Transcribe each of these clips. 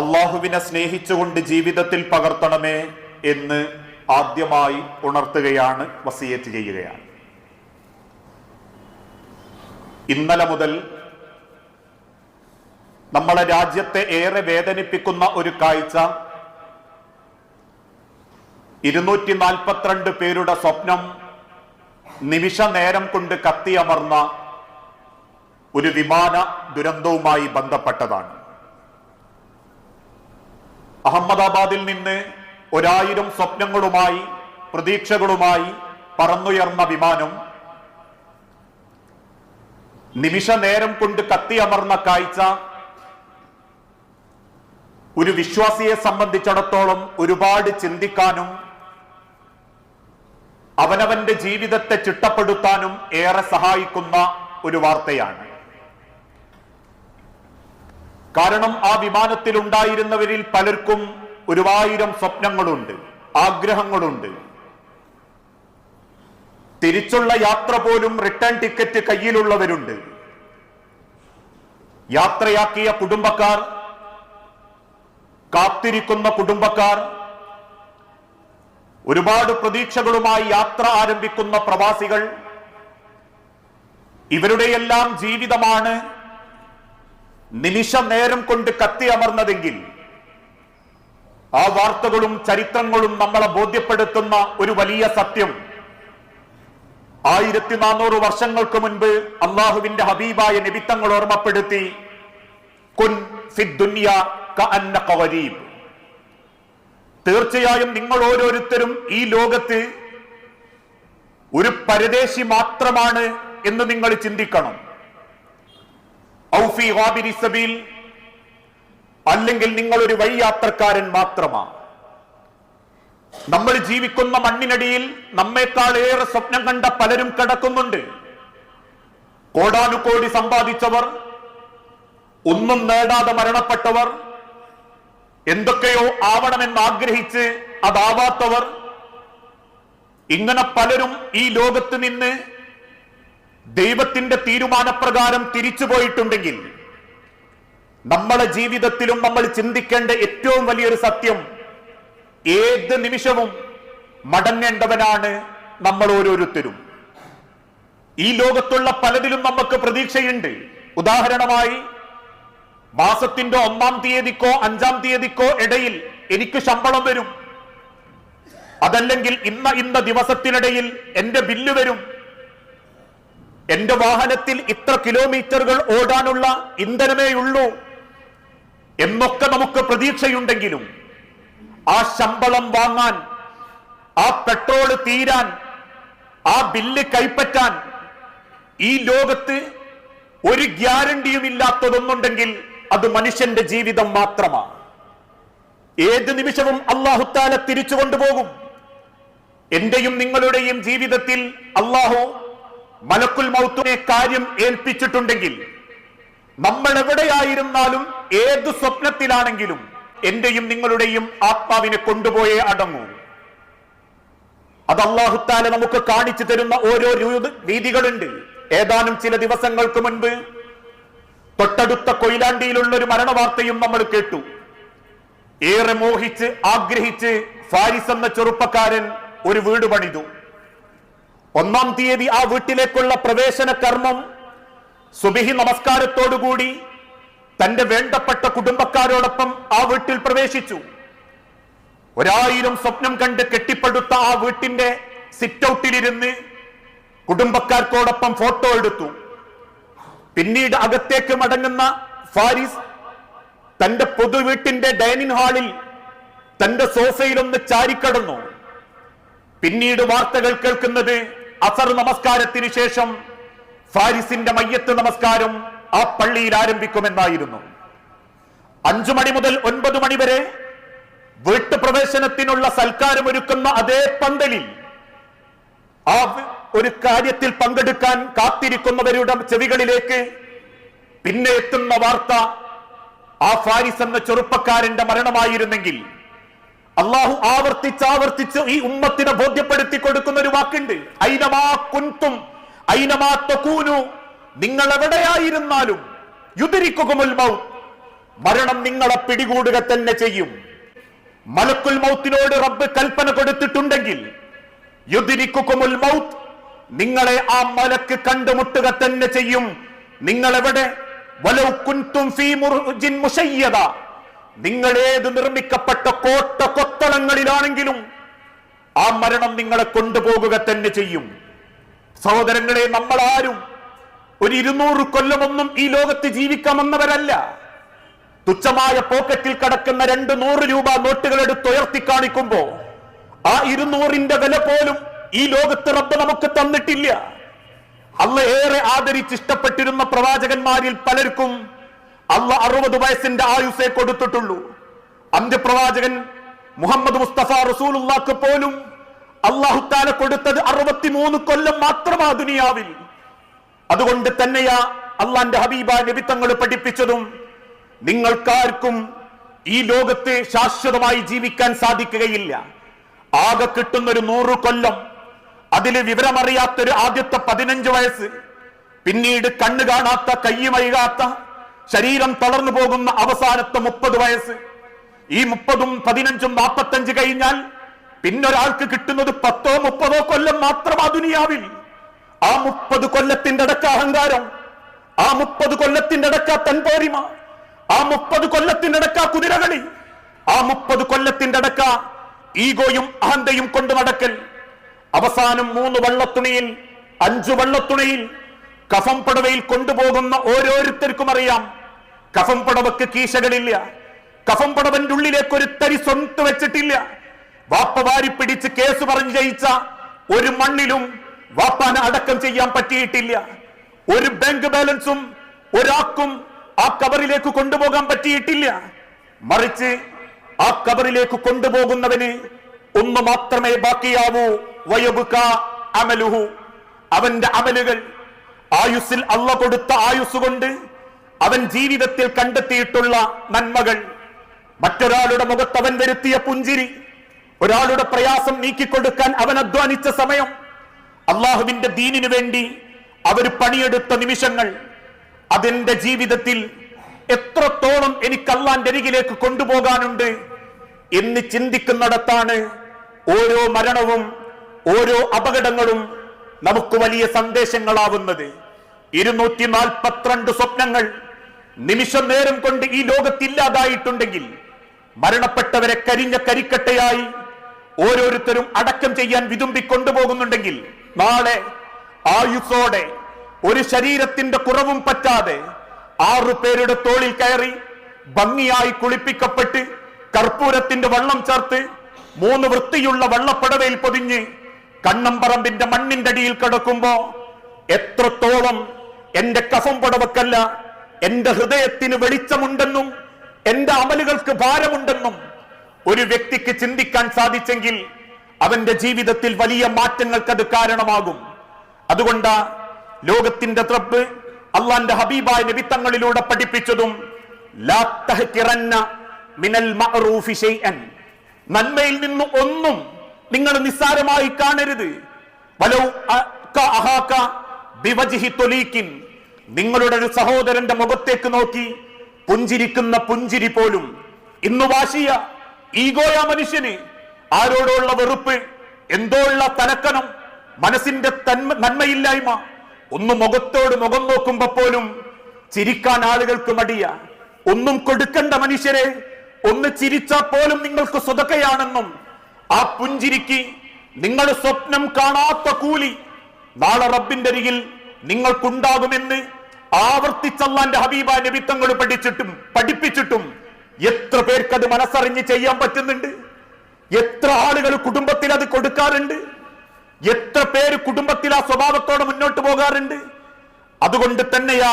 അള്ളാഹുവിനെ സ്നേഹിച്ചുകൊണ്ട് ജീവിതത്തിൽ പകർത്തണമേ എന്ന് ആദ്യമായി ഉണർത്തുകയാണ് വസിയത്ത് ചെയ്യുകയാണ് ഇന്നലെ മുതൽ നമ്മളെ രാജ്യത്തെ ഏറെ വേദനിപ്പിക്കുന്ന ഒരു കാഴ്ച ഇരുന്നൂറ്റി നാൽപ്പത്തിരണ്ട് പേരുടെ സ്വപ്നം നിമിഷ നേരം കൊണ്ട് കത്തിയമർന്ന ഒരു വിമാന ദുരന്തവുമായി ബന്ധപ്പെട്ടതാണ്. അഹമ്മദാബാദിൽ നിന്ന് ഒരായിരം സ്വപ്നങ്ങളുമായി പ്രതീക്ഷകളുമായി പറന്നുയർന്ന വിമാനം നിമിഷ നേരം കൊണ്ട് കത്തിയമർന്ന കാഴ്ച ഒരു വിശ്വാസിയെ സംബന്ധിച്ചിടത്തോളം ഒരുപാട് ചിന്തിക്കാനും അവനവന്റെ ജീവിതത്തെ ചിട്ടപ്പെടുത്താനും ഏറെ സഹായിക്കുന്ന ഒരു വാർത്തയാണ്. കാരണം ആ വിമാനത്തിൽ ഉണ്ടായിരുന്നവരിൽ പലർക്കും ഒരുവായിരം സ്വപ്നങ്ങളുണ്ട് ആഗ്രഹങ്ങളുണ്ട്. തിരിച്ചുള്ള യാത്ര പോലും റിട്ടേൺ ടിക്കറ്റ് കയ്യിലുള്ളവരുണ്ട്. യാത്രയാക്കിയ കുടുംബക്കാർ കാത്തിരിക്കുന്ന കുടുംബക്കാർ ഒരുപാട് പ്രതീക്ഷകളുമായി യാത്ര ആരംഭിക്കുന്ന പ്രവാസികൾ ഇവരുടെയെല്ലാം ജീവിതമാണ് നിമിഷ നേരം കൊണ്ട് കത്തിയമർന്നതെങ്കിൽ ആ വാർത്തകളും ചരിത്രങ്ങളും നമ്മളെ ബോധ്യപ്പെടുത്തുന്ന ഒരു വലിയ സത്യം. ആയിരത്തി നാനൂറ് വർഷങ്ങൾക്ക് മുൻപ് അള്ളാഹുവിന്റെ ഹബീബായ നിമിത്തങ്ങൾ ഓർമ്മപ്പെടുത്തി കുൻ തീർച്ചയായും നിങ്ങൾ ഓരോരുത്തരും ഈ ലോകത്ത് ഒരു പരദേശി മാത്രമാണ് എന്ന് നിങ്ങൾ ചിന്തിക്കണം. അല്ലെങ്കിൽ നിങ്ങൾ ഒരു വഴിയാത്രക്കാരൻ മാത്രമാണ് നമ്മൾ ജീവിക്കുന്ന മണ്ണിനടിയിൽ നമ്മേക്കാൾ ഏറെ സ്വപ്നം കണ്ട പലരും കിടക്കുന്നുണ്ട്. കോടാനുകോടി സമ്പാദിച്ചവർ ഒന്നും നേടാതെ മരണപ്പെട്ടവർ എന്തൊക്കെയോ ആവണമെന്ന് ആഗ്രഹിച്ച് അതാവാത്തവർ ഇങ്ങനെ പലരും ഈ ലോകത്ത് നിന്ന് ദൈവത്തിന്റെ തീരുമാനപ്രകാരം തിരിച്ചു പോയിട്ടുണ്ടെങ്കിൽ നമ്മളെ ജീവിതത്തിലും നമ്മൾ ചിന്തിക്കേണ്ട ഏറ്റവും വലിയൊരു സത്യം ഏത് നിമിഷവും മടങ്ങേണ്ടവനാണ് നമ്മൾ ഓരോരുത്തരും. ഈ ലോകത്തുള്ള പലതിലും നമുക്ക് പ്രതീക്ഷയുണ്ട്. ഉദാഹരണമായി മാസത്തിന്റെ ഒന്നാം തീയതിക്കോ അഞ്ചാം തീയതിക്കോ ഇടയിൽ എനിക്ക് ശമ്പളം വരും. അതല്ലെങ്കിൽ ഇന്ന ഇന്ന ദിവസത്തിനിടയിൽ എന്റെ ബില്ല് വരും. എന്റെ വാഹനത്തിൽ ഇത്ര കിലോമീറ്ററുകൾ ഓടാനുള്ള ഇന്ധനമേ ഉള്ളൂ എന്നൊക്കെ നമുക്ക് പ്രതീക്ഷയുണ്ടെങ്കിലും ആ ശമ്പളം വാങ്ങാൻ ആ പെട്രോൾ തീരാൻ ആ ബില്ല് കൈപ്പറ്റാൻ ഈ ലോകത്ത് ഒരു ഗ്യാരണ്ടിയും ഇല്ലാത്തതൊന്നുണ്ടെങ്കിൽ അത് മനുഷ്യന്റെ ജീവിതം മാത്രമാണ്. ഏത് നിമിഷവും അള്ളാഹുത്താല തിരിച്ചു കൊണ്ടുപോകും. എന്റെയും നിങ്ങളുടെയും ജീവിതത്തിൽ അള്ളാഹു മലക്കുൽ മൗത്തിനെ കാര്യം ഏൽപ്പിച്ചിട്ടുണ്ടെങ്കിൽ നമ്മൾ എവിടെയായിരുന്നാലും ഏത് സ്വപ്നത്തിലാണെങ്കിലും എന്റെയും നിങ്ങളുടെയും ആത്മാവിനെ കൊണ്ടുപോയേ അടങ്ങൂ. അത് അള്ളാഹുത്താല നമുക്ക് കാണിച്ചു തരുന്ന ഓരോ രീതി- രീതികളുണ്ട്. ഏതാനും ചില ദിവസങ്ങൾക്ക് മുൻപ് തൊട്ടടുത്ത കൊയിലാണ്ടിയിലുള്ള ഒരു മരണവാർത്തയും നമ്മൾ കേട്ടു. ഏറെ മോഹിച്ച് ആഗ്രഹിച്ച് ഫാരിസ് എന്ന ചെറുപ്പക്കാരൻ ഒരു വീട് പണിതു. ഒന്നാം തീയതി ആ വീട്ടിലേക്കുള്ള പ്രവേശന കർമ്മം സുബിഹി നമസ്കാരത്തോടുകൂടി തന്റെ വേണ്ടപ്പെട്ട കുടുംബക്കാരോടൊപ്പം ആ വീട്ടിൽ പ്രവേശിച്ചു. ഒരായിരം സ്വപ്നം കണ്ട് കെട്ടിപ്പടുത്ത ആ വീട്ടിന്റെ സിറ്റ് ഔട്ടിലിരുന്ന് കുടുംബക്കാർക്കോടൊപ്പം ഫോട്ടോ എടുത്തു. പിന്നീട് അകത്തേക്ക് മടങ്ങുന്ന ഫാരിസ് തന്റെ പൊതു വീട്ടിന്റെ ഡൈനിങ് ഹാളിൽ തന്റെ സോഫയിലൊന്ന് ചാരിക്കടന്നു. പിന്നീട് വാർത്തകൾ കേൾക്കുന്നത് അസർ നമസ്കാരത്തിന് ശേഷം ഫാരിസിന്റെ മയ്യത്ത് നമസ്കാരം ആ പള്ളിയിൽ ആരംഭിക്കുമെന്നായിരുന്നു. അഞ്ചു മണി മുതൽ ഒൻപത് മണി വരെ വീട്ടുപ്രവേശനത്തിനുള്ള സൽക്കാരമൊരുക്കുന്ന അതേ പന്തലിൽ ആ ഒരു കാര്യത്തിൽ പങ്കെടുക്കാൻ കാത്തിരിക്കുന്നവരുടെ ചെവികളിലേക്ക് പിന്നെ എത്തുന്ന വാർത്ത ആ ഫാരിസ് എന്ന ചെറുപ്പക്കാരന്റെ മരണമായിരുന്നെങ്കിൽ അള്ളാഹു ആവർത്തിച്ച് ഈ ഉമ്മത്തിനെ ബോധ്യപ്പെടുത്തി കൊടുക്കുന്ന ഒരു വാക്കുണ്ട്. ഐനമാ കുൻതും ഐനമാ തകൂനു. നിങ്ങൾ എവിടെയായിരുന്നാലും യുദ്ധരിക്കുകുമുൽ മൗത്ത്. മരണം നിങ്ങളെ പിടികൂടുക തന്നെ ചെയ്യും. മലക്കുൽ മൗത്തിനോട് റബ്ബ് കൽപ്പന കൊടുത്തിട്ടുണ്ടെങ്കിൽ യുദ്ധരിക്കുകുമുൽ മൗത്ത് നിങ്ങളെ ആ മലക്ക് കണ്ടുമുട്ടുക തന്നെ ചെയ്യും. നിങ്ങൾ എവിടെ വലൗ കുൻതും ഫീ മുർജിൻ മുശയ്യദ. നിങ്ങൾ ഏത് നിർമ്മിക്കപ്പെട്ട കോട്ട കൊത്തളങ്ങളിലാണെങ്കിലും ആ മരണം നിങ്ങളെ കൊണ്ടുപോകുക തന്നെ ചെയ്യും. സഹോദരങ്ങളെ നമ്മൾ ആരും ഒരു ഇരുന്നൂറ് കൊല്ലമൊന്നും ഈ ലോകത്ത് ജീവിക്കാമെന്നവരല്ല തുച്ഛമായ പോക്കറ്റിൽ കടക്കുന്ന രണ്ട് നൂറ് രൂപ നോട്ടുകൾ എടുത്ത് ഉയർത്തി കാണിക്കുമ്പോ ആ ഇരുന്നൂറിന്റെ വില പോലും ഈ ലോകത്ത് റബ്ബ് നമുക്ക് തന്നിട്ടില്ല. അല്ല ഏറെ ആദരിച്ച് ഇഷ്ടപ്പെട്ടിരുന്ന പ്രവാചകന്മാരിൽ പലർക്കും അല്ല അറുപത് വയസ്സിന്റെ ആയുസേ കൊടുത്തിട്ടുള്ളൂ. അന്ത്യപ്രവാചകൻ മുഹമ്മദ് മുസ്തഫ റസൂലുള്ളാക്ക് പോലും അള്ളാഹുത്താല കൊടുത്തത് അറുപത്തിമൂന്ന് കൊല്ലം മാത്രമാ ദുനിയാവിൽ. അതുകൊണ്ട് തന്നെയാ അള്ളാന്റെ ഹബീബ നബിത്തങ്ങൾ പഠിപ്പിച്ചതും നിങ്ങൾക്കാർക്കും ഈ ലോകത്തെ ശാശ്വതമായി ജീവിക്കാൻ സാധിക്കുകയില്ല. ആകെ കിട്ടുന്ന ഒരു നൂറ് കൊല്ലം അതിൽ വിവരമറിയാത്തൊരു ആദ്യത്തെ പതിനഞ്ച് വയസ്സ് പിന്നീട് കണ്ണു കാണാത്ത കയ്യുമൈകാത്ത ശരീരം തളർന്നു പോകുന്ന അവസാനത്തെ മുപ്പത് വയസ്സ്. ഈ മുപ്പതും പതിനഞ്ചും നാപ്പത്തഞ്ച് കഴിഞ്ഞാൽ പിന്നൊരാൾക്ക് കിട്ടുന്നത് പത്തോ മുപ്പതോ കൊല്ലം മാത്രം ദുനിയാവിൽ ആ മുപ്പത് കൊല്ലത്തിന്റെ അടക്ക അഹങ്കാരം ആ മുപ്പത് കൊല്ലത്തിന്റെ അടക്ക തൻപോരിമ ആ മുപ്പത് കൊല്ലത്തിന്റെ അടക്ക കുതിരകളി ആ മുപ്പത് കൊല്ലത്തിന്റെ അടക്ക ഈഗോയും അഹന്തയും കൊണ്ട് നടക്കൽ. അവസാനം മൂന്ന് വള്ളത്തുണിയിൽ അഞ്ചു വള്ളത്തുണിയിൽ കഫം പടവയിൽ കൊണ്ടുപോകുന്ന ഓരോരുത്തർക്കും അറിയാം. കഫം പടവക്ക് കീശകളില്ല. കഫം പടവന്റെ ഉള്ളിലേക്ക് ഒരു തരി സ്വന്ത് വെച്ചിട്ടില്ല. വാപ്പ വാരി പിടിച്ച് കേസ് പറഞ്ഞു ജയിച്ച ഒരു മണ്ണിലും വാപ്പാനെ അടക്കം ചെയ്യാൻ പറ്റിയിട്ടില്ല. ഒരു ബാങ്ക് ബാലൻസും ഒരാൾക്കും ആ കബറിലേക്ക് കൊണ്ടുപോകാൻ പറ്റിയിട്ടില്ല. മറിച്ച് ആ കബറിലേക്ക് കൊണ്ടുപോകുന്നവന് ഒന്ന് മാത്രമേ ബാക്കിയാവൂ. വയബുക അമലുഹു. അവന്റെ അമലുകൾ ആയുസ്സിൽ അള്ള കൊടുത്ത ആയുസ് കൊണ്ട് അവൻ ജീവിതത്തിൽ കണ്ടെത്തിയിട്ടുള്ള നന്മകൾ. മറ്റൊരാളുടെ മുഖത്ത് അവൻ വരുത്തിയ പുഞ്ചിരി. ഒരാളുടെ പ്രയാസം നീക്കിക്കൊടുക്കാൻ അവൻ അധ്വാനിച്ച സമയം. അള്ളാഹുവിന്റെ ദീനിനു വേണ്ടി അവർ പണിയെടുത്ത നിമിഷങ്ങൾ. അതെന്റെ ജീവിതത്തിൽ എത്രത്തോളം എനിക്ക് അള്ളാന്റെ അരികിലേക്ക് കൊണ്ടുപോകാനുണ്ട് എന്ന് ചിന്തിക്കുന്നിടത്താണ് ഓരോ മരണവും ഓരോ അപകടങ്ങളും നമുക്ക് വലിയ സന്ദേശങ്ങളാവുന്നത്. ഇരുന്നൂറ്റി നാൽപ്പത്തിരണ്ട് സ്വപ്നങ്ങൾ നിമിഷം നേരം കൊണ്ട് ഈ ലോകത്തില്ലാതായിട്ടുണ്ടെങ്കിൽ മരണപ്പെട്ടവരെ കരിഞ്ഞ കരിക്കട്ടയായി ഓരോരുത്തരും അടക്കം ചെയ്യാൻ വിതുമ്പി കൊണ്ടുപോകുന്നുണ്ടെങ്കിൽ നാളെ ആയുസോടെ ഒരു ശരീരത്തിന്റെ കുറവും പറ്റാതെ ആറു പേരുടെ തോളിൽ കയറി ഭംഗിയായി കുളിപ്പിക്കപ്പെട്ട് കർപ്പൂരത്തിന്റെ വള്ളം ചേർത്ത് മൂന്ന് വൃത്തിയുള്ള വള്ളപ്പടവയിൽ പൊതിഞ്ഞ് കണ്ണമ്പറമ്പിന്റെ മണ്ണിന്റെ അടിയിൽ കിടക്കുമ്പോ എത്രത്തോളം എന്റെ കഫം പടവക്കല്ല എന്റെ ഹൃദയത്തിന് വെളിച്ചമുണ്ടെന്നും എന്റെ അമലുകൾക്ക് ഭാരമുണ്ടെന്നും ഒരു വ്യക്തിക്ക് ചിന്തിക്കാൻ സാധിച്ചെങ്കിൽ അവന്റെ ജീവിതത്തിൽ വലിയ മാറ്റങ്ങൾക്ക് അത് കാരണമാകും. അതുകൊണ്ട് ലോകത്തിന്റെ ത്രപ്പ് അള്ളാന്റെ ഹബീബായ നിമിത്തങ്ങളിലൂടെ പഠിപ്പിച്ചതും മിനൽ നന്മയിൽ നിന്ന് ഒന്നും നിങ്ങൾ നിസ്സാരമായി കാണരുത്. വലൗ നിങ്ങളുടെ ഒരു സഹോദരന്റെ മുഖത്തേക്ക് നോക്കി പുഞ്ചിരിക്കുന്ന പുഞ്ചിരി പോലും. ഇന്ന് വാശിയ ഈഗോയ മനുഷ്യന് ആരോടുള്ള വെറുപ്പ് എന്തോ ഉള്ള തലക്കനം മനസ്സിന്റെ തന്മ നന്മയില്ലായ്മ. ഒന്ന് മുഖത്തോട് മുഖം നോക്കുമ്പോ പോലും ചിരിക്കാൻ ആളുകൾക്ക് മടിയ. ഒന്നും കൊടുക്കണ്ട മനുഷ്യരെ ഒന്ന് ചിരിച്ചാൽ പോലും നിങ്ങൾക്ക് സ്വതക്കയാണെന്നും ആ പുഞ്ചിരിക്ക് നിങ്ങൾ സ്വപ്നം കാണാത്ത കൂലി നാളെ റബ്ബിന്റെ അരികിൽ നിങ്ങൾക്കുണ്ടാകുമെന്ന് ആവർത്തിച്ചല്ലാന്റെ ഹബീബ നിമിത്തങ്ങൾ പഠിച്ചിട്ടും പഠിപ്പിച്ചിട്ടും എത്ര പേർക്ക് അത് മനസ്സറിഞ്ഞ് ചെയ്യാൻ പറ്റുന്നുണ്ട്? എത്ര ആളുകൾ കുടുംബത്തിൽ അത് കൊടുക്കാറുണ്ട്? എത്ര പേര് കുടുംബത്തിൽ ആ സ്വഭാവത്തോടെ മുന്നോട്ട് പോകാറുണ്ട്? അതുകൊണ്ട് തന്നെയാ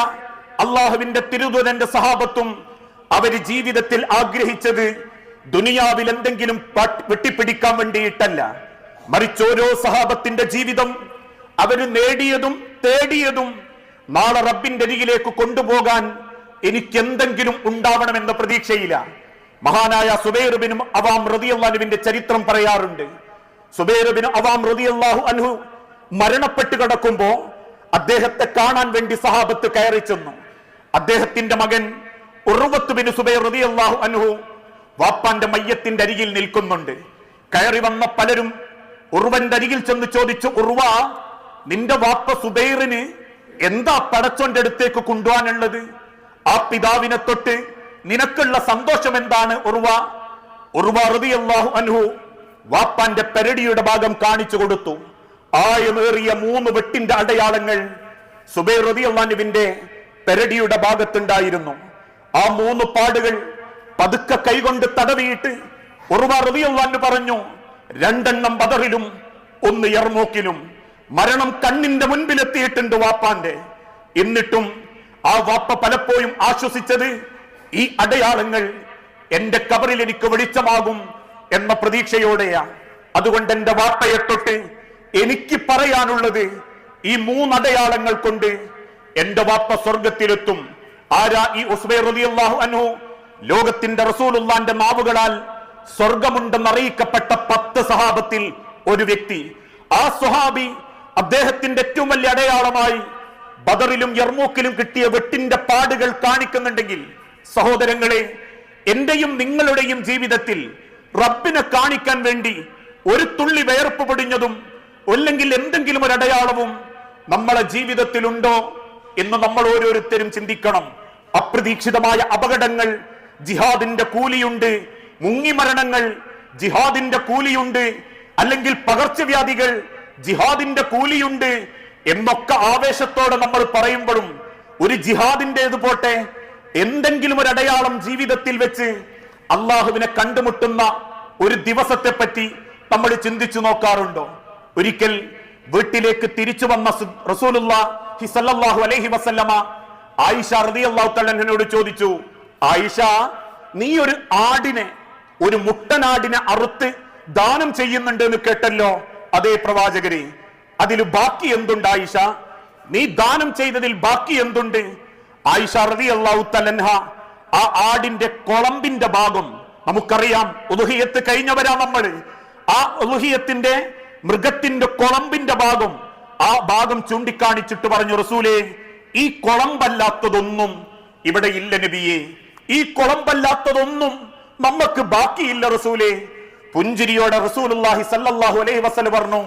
അള്ളാഹുവിന്റെ തിരുദൂതന്റെ സഹാബത്തും അവർ ജീവിതത്തിൽ ആഗ്രഹിച്ചത് ദുനിയാവിൽ എന്തെങ്കിലും വെട്ടിപ്പിടിക്കാൻ വേണ്ടിയിട്ടല്ല. മറിച്ച് ഓരോ സഹാബത്തിന്റെ ജീവിതം അവർ നേടിയതും തേടിയതും നാളെ റബ്ബിന്റെ അരികിലേക്ക് കൊണ്ടുപോകാൻ എനിക്ക് എന്തെങ്കിലും ഉണ്ടാവണമെന്ന പ്രതീക്ഷയില്ല. മഹാനായ സുബൈർബിനും അവാം റതിയല്ലാനുവിന്റെ ചരിത്രം പറയാറുണ്ട്. സുബൈർബിന് അവാം റതിയല്ലാഹു അൻഹു മരണപ്പെട്ടു കിടക്കുമ്പോ അദ്ദേഹത്തെ കാണാൻ വേണ്ടി സഹാബത്ത് കയറി ചെന്നു. അദ്ദേഹത്തിന്റെ മകൻ ഉറുവത്ത് ബിൻ സുബൈർ റതിയല്ലാഹു അൻഹു വാപ്പാന്റെ മയ്യത്തിന്റെ അരികിൽ നിൽക്കുന്നുണ്ട്. കയറി വന്ന പലരും ഉറുവന്റെ അരികിൽ ചെന്ന് ചോദിച്ചു ഉറുവ നിന്റെ വാപ്പ സുബൈറിന് എന്താ പടച്ചോന്റെ അടുത്തേക്ക് കൊണ്ടുപോകാനുള്ളത്? ആ പിതാവിനെ തൊട്ട് നിനക്കുള്ള സന്തോഷം എന്താണ് ഉറുവ? ഉറുവ റളിയല്ലാഹു അനുഹു വാപ്പാന്റെ പെരടിയുടെ ഭാഗം കാണിച്ചു കൊടുത്തു. ആയമേറിയ മൂന്ന് വെട്ടിന്റെ അടയാളങ്ങൾ സുബൈർ റളിയല്ലാഹുവിന്റെ പെരടിയുടെ ഭാഗത്തുണ്ടായിരുന്നു. ആ മൂന്ന് പാടുകൾ പതുക്കെ കൈകൊണ്ട് തടവിയിട്ട് ഉറുവ റളിയല്ലാഹു പറഞ്ഞു രണ്ടെണ്ണം ബദറിലും ഒന്ന് യർമൂക്കിലും. മരണം കണ്ണിന്റെ മുൻപിലെത്തിയിട്ടുണ്ട് വാപ്പാന്റെ. എന്നിട്ടും ആ വാപ്പ പലപ്പോഴും ആശ്വസിച്ചത് ഈ അടയാളങ്ങൾ എന്റെ കബറിൽ എനിക്ക് വെളിച്ചമാകും എന്ന പ്രതീക്ഷയോടെയാ അതുകൊണ്ട് എന്റെ വാപ്പയെ തൊട്ട് എനിക്ക് പറയാനുള്ളത് ഈ മൂന്നടയാളങ്ങൾ കൊണ്ട് എന്റെ വാപ്പ സ്വർഗത്തിലെത്തും ആരാ ഈ ഉസ്ബൈർ അനു ലോകത്തിന്റെ റസൂലുള്ളാന്റെ നാവുകളാൽ സ്വർഗമുണ്ടെന്ന് അറിയിക്കപ്പെട്ട പത്ത് സഹാബത്തിൽ ഒരു വ്യക്തി. ആ സുഹാബി അദ്ദേഹത്തിന്റെ ഏറ്റവും വലിയ അടയാളമായി ബദറിലും യർമൂക്കിലും കിട്ടിയ വെട്ടിന്റെ പാടുകൾ കാണിക്കുന്നുണ്ടെങ്കിൽ സഹോദരങ്ങളെ എന്റെയും നിങ്ങളുടെയും ജീവിതത്തിൽ റബ്ബിനെ കാണിക്കാൻ വേണ്ടി ഒരു തുള്ളി വേർപ്പ് പൊടിഞ്ഞതും അല്ലെങ്കിൽ എന്തെങ്കിലും ഒരു അടയാളവും നമ്മളെ ജീവിതത്തിലുണ്ടോ എന്ന് നമ്മൾ ഓരോരുത്തരും ചിന്തിക്കണം. അപ്രതീക്ഷിതമായ അപകടങ്ങൾ ജിഹാദിന്റെ കൂലിയുണ്ട് മുങ്ങിമരണങ്ങൾ ജിഹാദിന്റെ കൂലിയുണ്ട് അല്ലെങ്കിൽ പകർച്ചവ്യാധികൾ ജിഹാദിന്റെ കൂലിയുണ്ട് എന്നൊക്കെ ആവേശത്തോടെ നമ്മൾ പറയുമ്പോഴും ഒരു ജിഹാദിന്റേത് പോട്ടെ എന്തെങ്കിലും ഒരു അടയാളം ജീവിതത്തിൽ വെച്ച് അള്ളാഹുവിനെ കണ്ടുമുട്ടുന്ന ഒരു ദിവസത്തെ പറ്റി നമ്മൾ ചിന്തിച്ചു നോക്കാറുണ്ടോ? ഒരിക്കൽ വീട്ടിലേക്ക് തിരിച്ചു വന്ന സു- റസൂലുള്ളാഹി സ്വല്ലല്ലാഹു അലൈഹി വസല്ലമ ആയിഷ റളിയല്ലാഹു തആലയോട് ചോദിച്ചു ആയിഷ നീ ഒരു ആടിനെ ഒരു മുട്ടനാടിനെ അറുത്ത് ദാനം ചെയ്യുന്നുണ്ട് എന്ന് കേട്ടല്ലോ? അതേ പ്രവാചകരെ അതിൽ ബാക്കി എന്തുണ്ട് ആയിഷ? നീ ദാനം ചെയ്തതിൽ ബാക്കി എന്തുണ്ട്? ആയിഷ റതി തആലൻഹ ആ ആടിന്റെ കൊളമ്പിന്റെ ഭാഗം നമുക്കറിയാം. ഉലുഹിയത്ത് കഴിഞ്ഞവരാ നമ്മൾ. ആ ഉലുഹിയത്തിന്റെ മൃഗത്തിന്റെ കൊളമ്പിന്റെ ഭാഗം ആ ഭാഗം ചൂണ്ടിക്കാണിച്ചിട്ട് പറഞ്ഞു റസൂലേ ഈ കൊളമ്പല്ലാത്തതൊന്നും ഇവിടെ ഇല്ല നബിയെ. ഈ കൊളമ്പല്ലാത്തതൊന്നും നമുക്ക് ബാക്കിയില്ല റസൂലേ. പുഞ്ചിരിയോടെ റസൂലുള്ളാഹി സല്ലല്ലാഹു അലൈഹി പറഞ്ഞു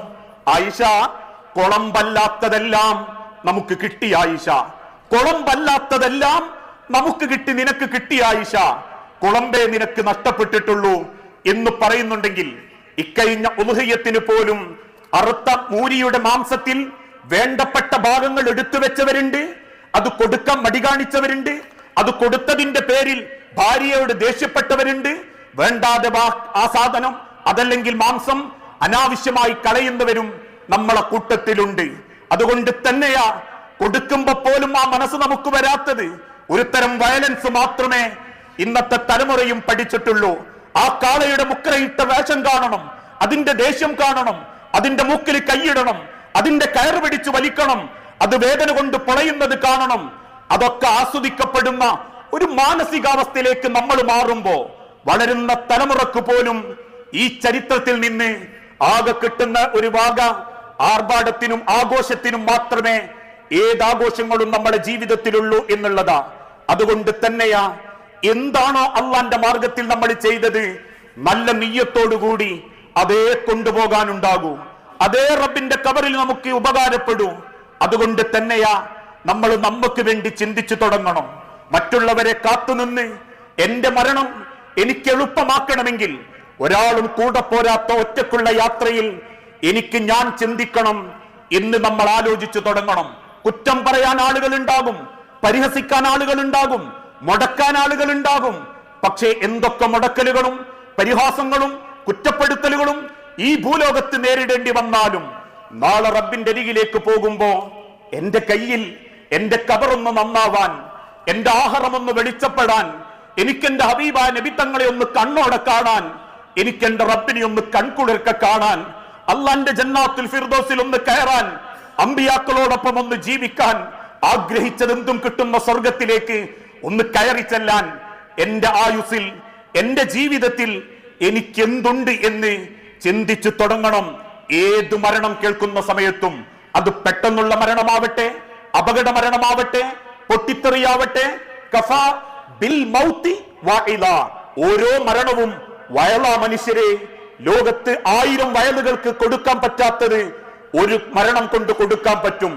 ആയിഷ കൊളമ്പല്ലാത്തതെല്ലാം നമുക്ക് കിട്ടി ആയിഷ. കൊളമ്പല്ലാത്തതെല്ലാം നമുക്ക് കിട്ടി നിനക്ക് കിട്ടി ആയിഷ. കുളമ്പേ നിനക്ക് നഷ്ടപ്പെട്ടിട്ടുള്ളൂ എന്ന് പറയുന്നുണ്ടെങ്കിൽ ഇക്കഴിഞ്ഞ ഉലുഹയ്യത്തിന് പോലും അറുത്ത മൂരിയുടെ മാംസത്തിൽ വേണ്ടപ്പെട്ട ഭാഗങ്ങൾ എടുത്തു വെച്ചവരുണ്ട് അത് കൊടുക്കാൻ മടി കാണിച്ചവരുണ്ട് അത് കൊടുത്തതിന്റെ പേരിൽ ഭാര്യയോട് ദേഷ്യപ്പെട്ടവരുണ്ട് വേണ്ടാതെ ആ സാധനം അതല്ലെങ്കിൽ മാംസം അനാവശ്യമായി കളയുന്നവരും നമ്മളെ കൂട്ടത്തിലുണ്ട്. അതുകൊണ്ട് തന്നെയാ കൊടുക്കുമ്പോ പോലും ആ മനസ്സ് നമുക്ക് വരാത്തത്. ഒരുതരം വയലൻസ് മാത്രമേ ഇന്നത്തെ തലമുറയും പഠിച്ചിട്ടുള്ളൂ. ആ കാളയുടെ മുക്കരയിട്ട വേഷം കാണണം അതിന്റെ ദേഷ്യം കാണണം അതിന്റെ മൂക്കിൽ കൈയിടണം അതിന്റെ കയറ് പിടിച്ചു വലിക്കണം അത് വേദന കൊണ്ട് പൊളയുന്നത് കാണണം. അതൊക്കെ ആസ്വദിക്കപ്പെടുന്ന ഒരു മാനസികാവസ്ഥയിലേക്ക് നമ്മൾ മാറുമ്പോ വളരുന്ന തലമുറയ്ക്ക് പോലും ഈ ചരിത്രത്തിൽ നിന്ന് ആകെ കിട്ടുന്ന ഒരു വാഗ ആർഭാടത്തിനും ആഘോഷത്തിനും മാത്രമേ ഏതാഘോഷങ്ങളും നമ്മുടെ ജീവിതത്തിലുള്ളൂ എന്നുള്ളതാ. അതുകൊണ്ട് തന്നെയാ എന്താണോ അള്ളാന്റെ മാർഗത്തിൽ നമ്മൾ ചെയ്തത് നല്ല നീയത്തോടുകൂടി അതേ കൊണ്ടുപോകാനുണ്ടാകൂ. അതേ റബ്ബിന്റെ കവറിൽ നമുക്ക് ഉപകാരപ്പെടൂ. അതുകൊണ്ട് തന്നെയാ നമ്മൾ നമുക്ക് വേണ്ടി ചിന്തിച്ചു തുടങ്ങണം. മറ്റുള്ളവരെ കാത്തുനിന്ന് എന്റെ മരണം എനിക്ക് എളുപ്പമാക്കണമെങ്കിൽ ഒരാളും കൂടെ പോരാത്ത ഒറ്റക്കുള്ള യാത്രയിൽ എനിക്ക് ഞാൻ ചിന്തിക്കണം. എന്ന് നമ്മൾ ആലോചിച്ചു തുടങ്ങണം. കുറ്റം പറയാൻ ആളുകൾ ഉണ്ടാകും പരിഹസിക്കാൻ ആളുകൾ ഉണ്ടാകും മുടക്കാൻ ആളുകൾ ഉണ്ടാകും പക്ഷേ എന്തൊക്കെ മുടക്കലുകളും പരിഹാസങ്ങളും കുറ്റപ്പെടുത്തലുകളും ഈ ഭൂലോകത്ത് നേരിടേണ്ടി വന്നാലും നാളെ റബ്ബിന്റെ അരികിലേക്ക് പോകുമ്പോ എന്റെ കയ്യിൽ എന്റെ കബറൊന്ന് നന്നാവാൻ എന്റെ ആഹാരമൊന്ന് വെളിച്ചപ്പെടാൻ എനിക്കെന്റെ ഹബീബ നബിത്തങ്ങളെ ഒന്ന് കണ്ണോടെ കാണാൻ എനിക്കെന്റെ റബ്ബിനെ ഒന്ന് കൺകുളിർക്ക കാണാൻ അള്ളാന്റെ ജന്നാത്തുൽ ഫിർദോസിൽ ഒന്ന് കയറാൻ അമ്പിയാക്കളോടൊപ്പം ഒന്ന് ജീവിക്കാൻ ആഗ്രഹിച്ചതെന്തും കിട്ടുന്ന സ്വർഗത്തിലേക്ക് ഒന്ന് കയറി ചെല്ലാൻ എന്റെ ആയുസിൽ എന്റെ ജീവിതത്തിൽ എനിക്കെന്തുണ്ട് എന്ന് ചിന്തിച്ചു തുടങ്ങണം. ഏത് മരണം കേൾക്കുന്ന സമയത്തും അത് പെട്ടെന്നുള്ള മരണമാവട്ടെ അപകട മരണമാവട്ടെ പൊട്ടിത്തെറിയാവട്ടെ കഫ ബിൽ മൗത്തി. ഓരോ മരണവും വയലാ മനുഷ്യരെ ലോകത്ത് ആയിരം വയലുകൾക്ക് കൊടുക്കാൻ പറ്റാത്തത് ഒരു മരണം കൊണ്ട് കൊടുക്കാൻ പറ്റും